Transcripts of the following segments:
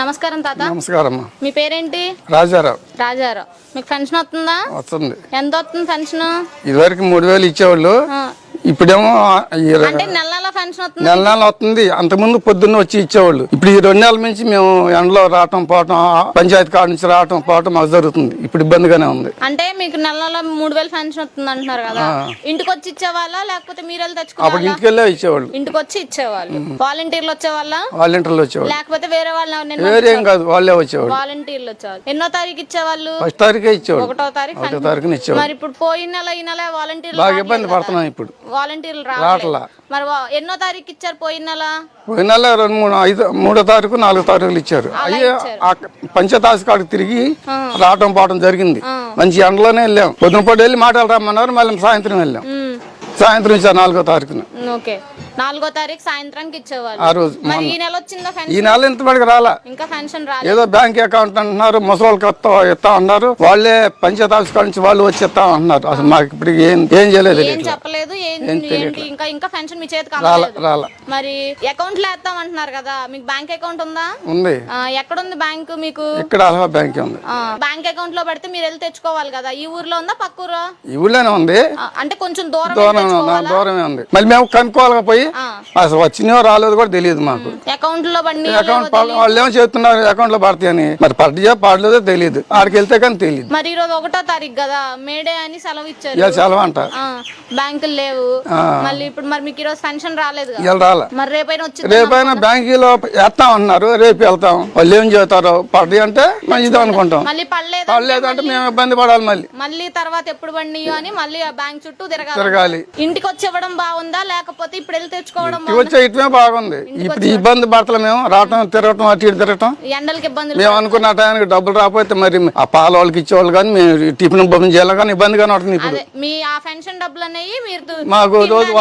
నమస్కారం తాత. నమస్కారం మీ పేరేంటి? రాజారావు. రాజారావు. మీకు పెన్షన్ వస్తుందా? వస్తుంది. ఎంత వస్తుంది పెన్షన్? ఇదివరకు మూడు వేలు ఇచ్చేవాళ్ళు ఇప్పుడేమో అంటే నెల పెన్షన్ నెల నెల వస్తుంది. అంతకుముందు పొద్దున్న వచ్చి ఇచ్చేవాళ్ళు. ఇప్పుడు ఈ రెండు నెలల నుంచి మేము ఎండలో రావటం పోవటం పంచాయతీ కాడ నుంచి రావటం పోవటం మాకు జరుగుతుంది. ఇప్పుడు ఇబ్బందిగానే ఉంది. అంటే మీకు నెల నెల మూడు వేలు పెన్షన్ వస్తుంది అంటున్నారు కదా. ఇంటికి వచ్చి ఇచ్చేవాళ్ళ? లేకపోతే మీరు వెళ్ళి అప్పుడు తెచ్చుకోవాలా ఇంటికి వెళ్ళే ఇచ్చేవాళ్ళు. ఇంటికి వచ్చి ఇచ్చేవాళ్ళు. వాలంటీర్లు వచ్చేవాళ్ళ? వాలంటీర్లు వచ్చేవాళ్ళు. లేకపోతే వేరే వాళ్ళు వేరేం కాదు వాళ్ళే వచ్చేవాళ్ళు. వాలంటీర్లు వచ్చేవాళ్ళు. ఎన్నో తారీఖు ఇచ్చేవాళ్ళు? ఫస్ట్ తారీఖే ఇచ్చేవాళ్ళు. ఒకటో తారీఖు ఒకటో. తారీఖున ఇచ్చేవాళ్ళు. మరి ఇప్పుడు పోయిన నెల ఈ నెల వాలంటీర్లు బాగా ఇబ్బంది. పడుతున్నాం ఇప్పుడు. వాలంటీర్లు రావట్లా. మరి వా- ఎన్నో తారీఖు ఇచ్చారు పోయిన నెల? పోయిన నెల రెండు మూడు ఐదు మూడో తారీఖు నాలుగో తారీఖులు ఇచ్చారు. అయ్యి ఆఫీస్ కాడికి తిరిగి రావటం పోవటం జరిగింది. మంచి ఎండలోనే వెళ్ళాం. పొద్దున పూట వెళ్ళి మాటలు రమ్మన్నారు మళ్ళీ సాయంత్రం వెళ్ళాం. సాయంత్రం ఇచ్చారు నాలుగో తారీఖున. ఓకే. నాలుగో తారీఖు సాయంత్రానికి ఇచ్చేవాళ్ళు. ఆ రోజు మరి ఈ నెల వచ్చిందా ఈ పెన్షన్? నెల ఇంతవరకు రాలా. ఇంకా పెన్షన్ రాలేదు. ఏదో బ్యాంక్ అకౌంట్ అంటున్నారు ముసలోళ్ళకి ఇస్తా ఇస్తా అన్నారు. వాళ్ళే పంచాయతీ ఆఫీస్ కాడ నుంచి వాళ్ళు వచ్చి ఇస్తా అంటున్నారు. అసలు మాకు ఇప్పుడు ఏం ఏం చేయలేదు ఏం. చెప్పలేదు ఏం ఏంటి ఇంకా ఇంకా పెన్షన్ మీ చేతికి రాలా అందలేదు. రాలా. మరి అకౌంట్లో వేస్తాం అంటున్నారు కదా మీకు బ్యాంక్ అకౌంట్ ఉందా? ఉంది. ఆ, ఎక్కడుంది బ్యాంక్ మీకు? ఇక్కడ అలహా బ్యాంక్ ఉంది. ఆ, బ్యాంక్ అకౌంట్లో పెడితే మీరు వెళ్ళి తెచ్చుకోవాలి కదా ఈ ఊర్లో ఉందా పక్క ఊరు ఈ ఊళ్ళోనే ఉంది. అంటే కొంచెం దూరం వెళ్ళి దూరం తెచ్చుకోవాలా? దూరమే ఉంది. మళ్ళీ మేము కనుక్కోవాలి పోయి. అసలు వచ్చినో రాలేదు కూడా తెలియదు మాకు. అకౌంట్లో అకౌంట్ పడ- వాళ్ళు ఏమో చెప్తున్నారు అకౌంట్లో పడతాయని. మరి పడ్డా పడలేదో తెలియదు. ఆడికి వెళ్తే కానీ తెలియదు. మరి ఈ రోజు ఒకటో తారీఖు కదా మేడే అని సెలవు ఇచ్చారు. సెలవు అంట. బ్యాంకులు లేవు. మళ్ళీ ఇప్పుడు మరి మీకు ఈరోజు పెన్షన్ రాలేదు రాలే. మరి రేపైనా వచ్చి రేపైనా బ్యాంకీలో వేస్తాం అన్నారు. రేపు వెళ్తాం. వాళ్ళు ఏం చెబుతారో పడ్డాయి అంటే మంచిది అనుకుంటాం. మళ్ళీ పడలేదు అంటే మేము ఇబ్బంది పడాలి మళ్ళీ. మళ్ళీ తర్వాత ఎప్పుడు బండియో అని మళ్ళీ ఆ బ్యాంక్ చుట్టూ తిరగాలి. తిరగాలి. ఇంటికి వచ్చి ఇవ్వడం బాగుందా? లేకపోతే ఇప్పుడు వెళ్ళి తెచ్చుకోవడం ఇవి వచ్చే ఇటువే బాగుంది. ఇప్పుడు ఇబ్బంది పడతలే. మేము రావటం తిరగటం అటు ఇటు తిరగటం? ఎండలకి ఇబ్బందులు మేము అనుకున్న టైంకి డబ్బులు రాకపోతే మరి ఆ పాల వాళ్ళకి ఇచ్చేవాళ్ళు కానీ మేము టిఫిన్ బొమ్మలు చేయాలి కానీ ఇబ్బందిగానే ఉంటుంది ఇప్పుడు. మీ ఆ పెన్షన్ డబ్బులు అనేవి మీరు మాకు రోజు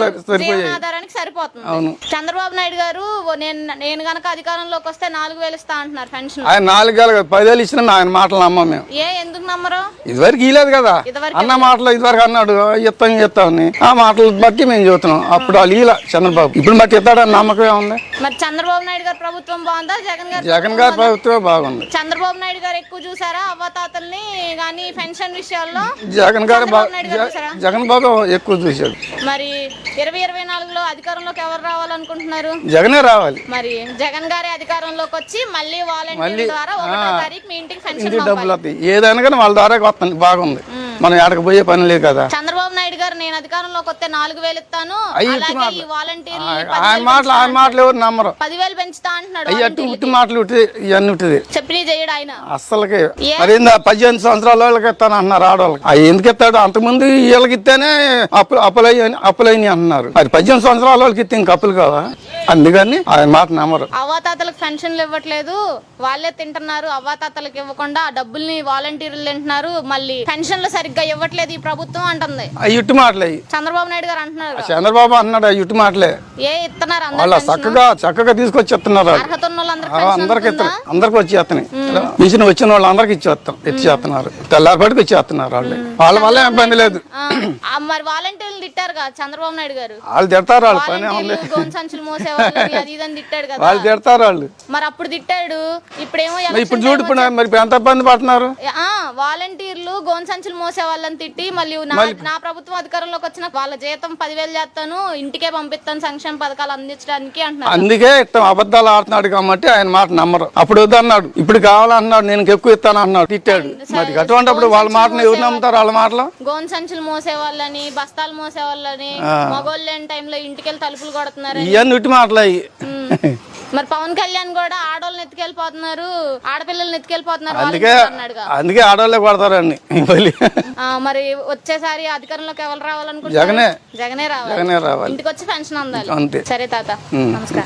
సరి- సరిపోయాయి. సరిపోతుంది. అవును. చంద్రబాబు నాయుడు గారు నేను నేను గనక అధికారంలోకి వస్తే నాలుగు వేలు ఇస్తా అంటున్నారు పెన్షన్. ఆయన నాలుగు వేలు పదివేలు ఇచ్చినా ఆయన మాటలు నమ్మం మేము. ఏ ఎందుకు నమ్మరు? ఇదివరకు ఇలేదు కదా. అన్న మాటలు ఇదివరకు అన్నాడు ఇస్తాం ఇస్తామని ఆ మాటలు బట్టి మేము చూస్తున్నాం అప్పుడు వాళ్ళు ఇలా చంద్రబాబు. ఇప్పుడు బట్టి ఇస్తాడని నమ్మకం ఏముంది? మరి చంద్రబాబు నాయుడు గారి ప్రభుత్వం బాగుందా? జగన్ గారు జగన్ గారి ప్రభుత్వమే బాగుంది. చంద్రబాబు నాయుడు గారు ఎక్కువ చూసారా? అవ్వతాతల్ని కానీ పెన్షన్ విషయాల్లో? జగన్ గారు బా- చంద్రబాబు నాయుడు గారు జ- చూసారా? జగన్ బాబు ఎక్కువ చూశాడు. మరి ఇరవై ఇరవై నాలుగులో అధికారంలోకి ఎవరు రావాలనుకుంటున్నారు? జగనే రావాలి. మరి జగన్ గారి అధికారంలోకి వచ్చి మళ్ళీ వాలంటీర్ ద్వారా ఒకటో తారీఖు మీ ఇంటికి పెన్షన్ ఇంటికి పంపాలి. డబ్బులు వస్తాయి. ఏదైనా కానీ వాళ్ళ ద్వారా వస్తుంది బాగుంది. మనం ఎక్కడికి పోయే పని లేదు కదా. గారు నేను అధికారంలోకి వస్తే నాలుగు వేలు ఇస్తాను. అలాగే ఈ వాలంటీర్లు ఆయన మాటలు ఆయన మాటలు ఎవరు నమ్మరు. పదివేలు పెంచుతా అంటున్నాడు అయ్యి అట్టు ఉట్టి మాటలు ఉట్టి ఇవన్నీ ఉట్టిది చెప్పిన చేయడు ఆయన. అస్సలకి? మరి పద్దెనిమిది సంవత్సరాల వాళ్ళకి ఇస్తాను అంటున్నారు ఆడవాళ్ళకి. అవి ఎందుకు ఇస్తాడు? అంతకుముందు వీళ్ళకి ఇస్తేనే అప్పులు అప్పులయ్యి అప్పులయ్యి అంటున్నారు. మరి పద్దెనిమిది సంవత్సరాల వాళ్ళకి ఇస్తే ఇంక అప్పులు కావా? అందుకని ఆయన మాట నమ్మరు. అవ్వాతాతలకు పెన్షన్లు ఇవ్వట్లేదు. వాళ్ళే తింటున్నారు. అవ్వాతాతలకు ఇవ్వకుండా ఆ డబ్బుల్ని వాలంటీర్లు తింటున్నారు. మళ్ళీ పెన్షన్లు సరిగ్గా ఇవ్వట్లేదు ఈ ప్రభుత్వం అంటుంది. ఇట్టి మాటలు. చంద్రబాబు నాయుడు గారు అంటున్నారు. చంద్రబాబు అంటున్నాడు అవి ఇట్టి మాటలే. ఏ ఇస్తున్నారు అందరు వాళ్ళ చక్కగా చక్కగా తీసుకొచ్చి ఇస్తున్నారు వాళ్ళు. అర్హత ఉన్న వాళ్ళందరూ ఆ, అందరికి అందరికి వచ్చి చేస్తున్నాయి మిషన్ వచ్చిన వాళ్ళు అందరికి ఇచ్చేస్తాం. ఇచ్చేస్తున్నారు. తెల్లారిపాటికి ఇచ్చేస్తున్నారు వాళ్ళు. వాళ్ళ వల్ల ఏం ఇబ్బంది లేదు. మరి వాలంటీర్లు తిట్టారు కదా చంద్రబాబు నాయుడు గారు? వాళ్ళు తిడతారు వాళ్ళు పని ఉంది వాలంటీర్లు గోన్ సంచులు మోసేవాళ్ళు అది ఇదని తిట్టాడు కదా. వాళ్ళు తిడతారు వాళ్ళు. మరి అప్పుడు తిట్టాడు. ఇప్పుడేమో ఇప్పుడు చూడు ఇప్పుడు మరి ఎంత ఇబ్బంది పడుతున్నారు? ఆ వాలంటీర్లు గోన్ సంచులు మోసే వాళ్ళని తిట్టి మళ్ళీ నా ప్రభుత్వం అధికారంలోకి వచ్చిన వాళ్ళ జీతం పదివేలు చేస్తాను ఇంటికే పంపిస్తాను సంక్షేమ పథకాలు అందించడానికి అంటున్నారు. అందుకే ఇష్టం అబద్ధాలు ఆడుతున్నాడు కాబట్టి ఆయన మాట నమ్మరు. అప్పుడు వద్దన్నాడు ఇప్పుడు కావాలన్నాడు నేను ఎక్కువ ఇస్తాను అన్నాడు తిట్టాడు. మరి అటువంటిప్పుడు వాళ్ళ మాటను ఎవరు నమ్ముతారు వాళ్ళ మాటలు? గోన్ సంచులు మోసే వాళ్ళని బస్తాలు మోసే వాళ్ళని మగోళ్ళు లేని టైంలో ఇంటికెళ్ళి తలుపులు కొడుతున్నారు ఇవన్నీ ఉట్టి మాటలు మరి పవన్ కళ్యాణ్ కూడా ఆడోళ్ళని ఎత్తుకెళ్ళిపోతున్నారు ఆడపిల్లల్ని ఎత్తుకెళ్ళిపోతున్నారు అందుకే ఆడవాళ్ళే కొడతారండి. ఆ, మరి వచ్చేసారి అధికారంలోకి ఎవరు రావాలనుకుంటున్నారు? జగనే. జగనే రావాలి. జగనే రావాలి. ఇంటికి వచ్చి పెన్షన్ అందాలి. అంతే. సరే తాత. నమస్కారం.